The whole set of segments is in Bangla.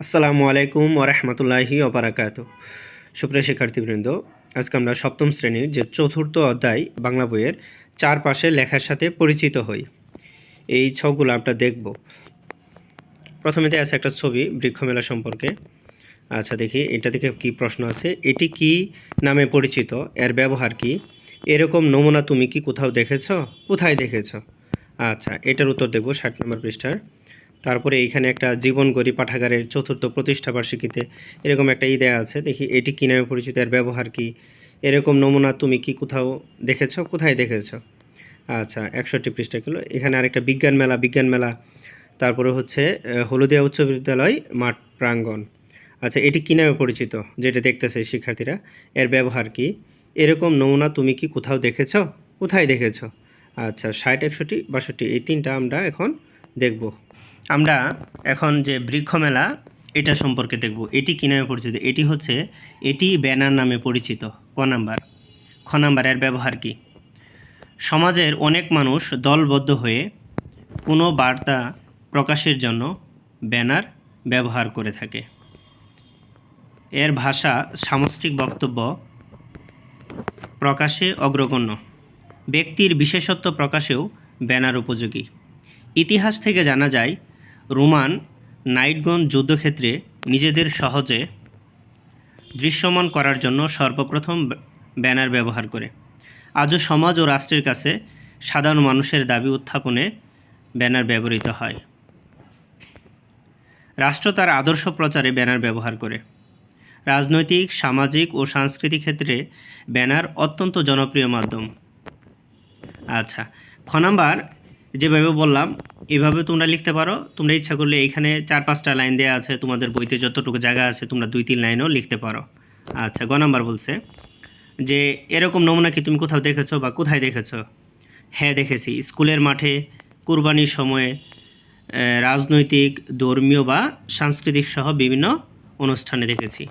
আসসালামু আলাইকুম ওরহমতুল্লাহি ওবরাকাত সুপ্রিয় শিক্ষার্থীবৃন্দ, আজকে আমরা সপ্তম শ্রেণির যে চতুর্থ অধ্যায় বাংলা বইয়ের চার পাশে লেখার সাথে পরিচিত হই। এই ছকগুলো আমরা দেখব। প্রথমেতে আছে একটা ছবি বৃক্ষমেলা সম্পর্কে। আচ্ছা দেখি, এটা থেকে কি প্রশ্ন আছে? এটি কি নামে পরিচিত? এর ব্যবহার কি? এরকম নমুনা তুমি কি কোথাও দেখেছ? কোথায় দেখেছ? আচ্ছা এটার উত্তর দেখব ষাট নম্বর পৃষ্ঠার। তারপরে এইখানে একটা জীবন গড়ি পাঠাগারের চতুর্থ প্রতিষ্ঠা বার্ষিকীতে এরকম একটা ই দেয়া আছে। দেখি এটি কী নামে পরিচিত, এর ব্যবহার কি? এরকম নমুনা তুমি কি কোথাও দেখেছ? কোথায় দেখেছ? আচ্ছা একষট্টি পৃষ্ঠা কিলো। এখানে আরেকটা বিজ্ঞান মেলা বিজ্ঞান মেলা। তারপরে হচ্ছে হলদিয়া উচ্চ বিদ্যালয়, মাঠ প্রাঙ্গণ। আচ্ছা এটি কী নামে পরিচিত, যেটা দেখতেছে শিক্ষার্থীরা? এর ব্যবহার কি? এরকম নমুনা তুমি কি কোথাও দেখেছ? কোথায় দেখেছ? আচ্ছা ষাট, একষট্টি, বাষট্টি, এই তিনটা আমরা এখন দেখব। আমরা এখন যে বৃক্ষ মেলা, এটা সম্পর্কে দেখব। এটি কী নামে পরিচিত? এটি হচ্ছে, এটি ব্যানার নামে পরিচিত। ক নাম্বার? খ নাম্বার, এর ব্যবহার কি? সমাজের অনেক মানুষ দলবদ্ধ হয়ে কোনো বার্তা প্রকাশের জন্য ব্যানার ব্যবহার করে থাকে। এর ভাষা সামষ্টিক বক্তব্য প্রকাশে অগ্রগণ্য। ব্যক্তির বিশেষত্ব প্রকাশেও ব্যানার উপযোগী। ইতিহাস থেকে জানা যায় রোমান নাইটগণ যুদ্ধক্ষেত্রে নিজেদের সহজে দৃশ্যমান করার জন্য সর্বপ্রথম ব্যানার ব্যবহার করে। আজও সমাজ ও রাষ্ট্রের কাছে সাধারণ মানুষের দাবি উত্থাপনে ব্যানার ব্যবহৃত হয়। রাষ্ট্র তার আদর্শ প্রচারে ব্যানার ব্যবহার করে। রাজনৈতিক, সামাজিক ও সাংস্কৃতিক ক্ষেত্রে ব্যানার অত্যন্ত জনপ্রিয় মাধ্যম। আচ্ছা খ নাম্বার যেভাবে বললাম, এভাবে তোমরা লিখতে পারো। তোমরা ইচ্ছা করলে এখানে চার, পাঁচটা লাইন দেওয়া আছে, তোমাদের বইতে যতটুকু জায়গা আছে, তোমরা দুই, তিন লাইনও লিখতে পারো। আচ্ছা গ নাম্বার বলছে যে, এরকম নমুনা কি তুমি কোথাও দেখেছ বা কোথায় দেখেছ? হ্যাঁ দেখেছি। স্কুলের মাঠে, কুরবানির সময়ে রাজনৈতিক, ধর্মীয় বা সাংস্কৃতিক সহ বিভিন্ন অনুষ্ঠানে দেখেছি।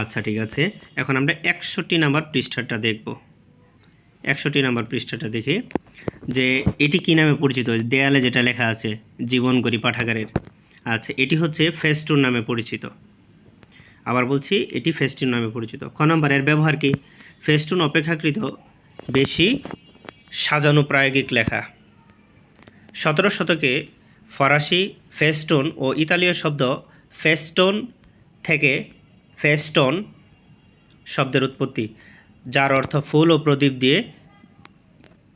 আচ্ছা ঠিক আছে। এখন আমরা একষট্টি নাম্বার পৃষ্ঠাটা দেখব। একষট্টি নাম্বার পৃষ্ঠাটা দেখে, যে এটি কী নামে পরিচিত? দেয়ালে যেটা লেখা আছে, জীবন গড়ি পাঠাগারের। আচ্ছা এটি হচ্ছে ফেস্টুন নামে পরিচিত। আবার বলছি, এটি ফেস্টুন নামে পরিচিত। ক নম্বর ব্যবহার কি? ফেস্টুন অপেক্ষাকৃত বেশি সাজানো প্রায়োগিক লেখা। সতেরো শতকে ফরাসি ফেস্টুন ও ইতালীয় শব্দ ফেস্টোন থেকে ফেস্টন শব্দের উৎপত্তি। যার অর্থ ফুল ও প্রদীপ দিয়ে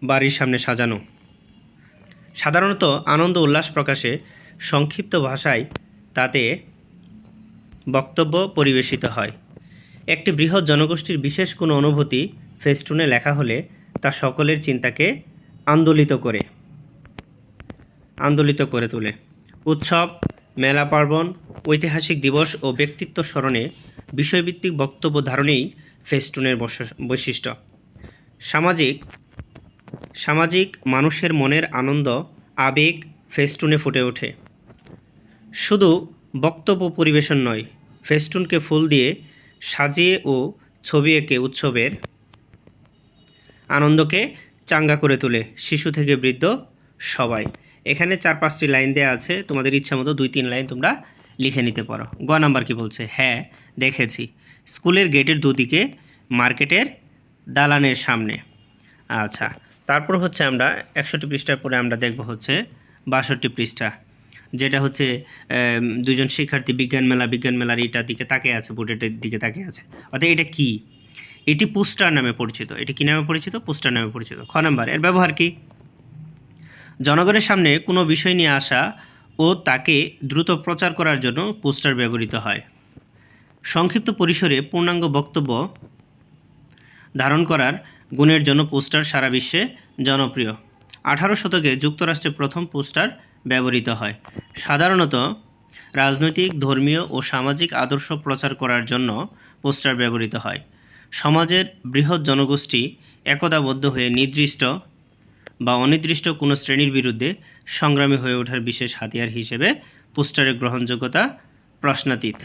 বাড়ির সামনে সাজানো। সাধারণত আনন্দ উল্লাস প্রকাশে সংক্ষিপ্ত ভাষায় তাতে বক্তব্য পরিবেশিত হয়। একটি বৃহৎ জনগোষ্ঠীর বিশেষ কোনো অনুভূতি ফেস্টুনে লেখা হলে তা সকলের চিন্তাকে আন্দোলিত করে। আন্দোলিত করে তোলে। উৎসব, মেলা পার্বণ, ঐতিহাসিক দিবস ও ব্যক্তিত্ব স্মরণে বিষয়ভিত্তিক বক্তব্য ধারণেই ফেস্টুনের বৈশ- বৈশিষ্ট্য। সামাজিক সামাজিক মানুষের মনের আনন্দ, আবেগ ফেস্টুনে ফুটে ওঠে। শুধু বক্তব্য পরিবেশন নয়, ফেস্টুনকে ফুল দিয়ে সাজিয়ে ও ছবি এঁকে উৎসবের আনন্দকে চাঙ্গা করে তোলে শিশু থেকে বৃদ্ধ সবাই। এখানে চার পাঁচটি লাইন দেওয়া আছে, তোমাদের ইচ্ছা মতো দুই তিন লাইন তোমরা লিখে নিতে পারো। গ নাম্বার কি বলছে? হ্যাঁ দেখেছি। স্কুলের গেটের দুদিকে, মার্কেটের দালানের সামনে। আচ্ছা তারপর হচ্ছে আমরা একষট্টি পৃষ্ঠার পরে আমরা দেখব হচ্ছে বাষট্টি পৃষ্ঠা, যেটা হচ্ছে দুজন শিক্ষার্থী বিজ্ঞান মেলা, বিজ্ঞান মেলার এটার দিকে তাকিয়ে আছে, বোর্ডের দিকে তাকিয়ে আছে। অর্থাৎ এটা কি? এটি পোস্টার নামে পরিচিত। এটি কি নামে পরিচিত? পোস্টার নামে পরিচিত। খ নাম্বার, এর ব্যবহার কি? জনগণের সামনে কোনো বিষয় নিয়ে আসা ও তাকে দ্রুত প্রচার করার জন্য পোস্টার ব্যবহৃত হয়। সংক্ষিপ্ত পরিসরে পূর্ণাঙ্গ বক্তব্য ধারণ করার গুণের জন্য পোস্টার সারা বিশ্বে জনপ্রিয়। আঠারো শতকে যুক্তরাষ্ট্রে প্রথম পোস্টার ব্যবহৃত হয়। সাধারণত রাজনৈতিক, ধর্মীয় ও সামাজিক আদর্শ প্রচার করার জন্য পোস্টার ব্যবহৃত হয়। সমাজের বৃহৎ জনগোষ্ঠী একতাবদ্ধ হয়ে নির্দিষ্ট বা অনির্দিষ্ট কোনো শ্রেণির বিরুদ্ধে সংগ্রামী হয়ে ওঠার বিশেষ হাতিয়ার হিসেবে পোস্টারের গ্রহণযোগ্যতা প্রশ্নাতীত।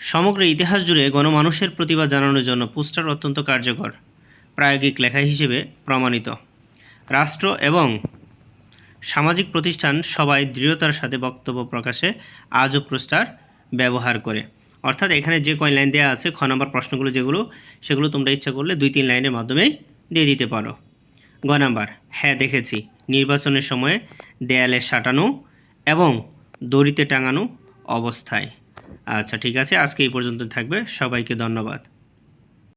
সমগ্র ইতিহাস জুড়ে গণমানুষের প্রতিভা জানানোর জন্য পোস্টার অত্যন্ত কার্যকর, প্রায়োগিক লেখা হিসেবে প্রমাণিত। রাষ্ট্র এবং সামাজিক প্রতিষ্ঠান সবাই দৃঢ়তার সাথে বক্তব্য প্রকাশে আজও পোস্টার ব্যবহার করে। অর্থাৎ এখানে যে কয় লাইন দেওয়া আছে, খ নম্বর প্রশ্নগুলো যেগুলো, সেগুলো তোমরা ইচ্ছা করলে দুই তিন লাইনের মাধ্যমেই দিয়ে দিতে পারো। গ নাম্বার হ্যাঁ দেখেছি। নির্বাচনের সময়ে দেয়ালে সাটানো এবং দড়িতে টাঙানো অবস্থায়। আচ্ছা ঠিক আছে। আজকে এই পর্যন্ত থাকবে। সবাইকে ধন্যবাদ।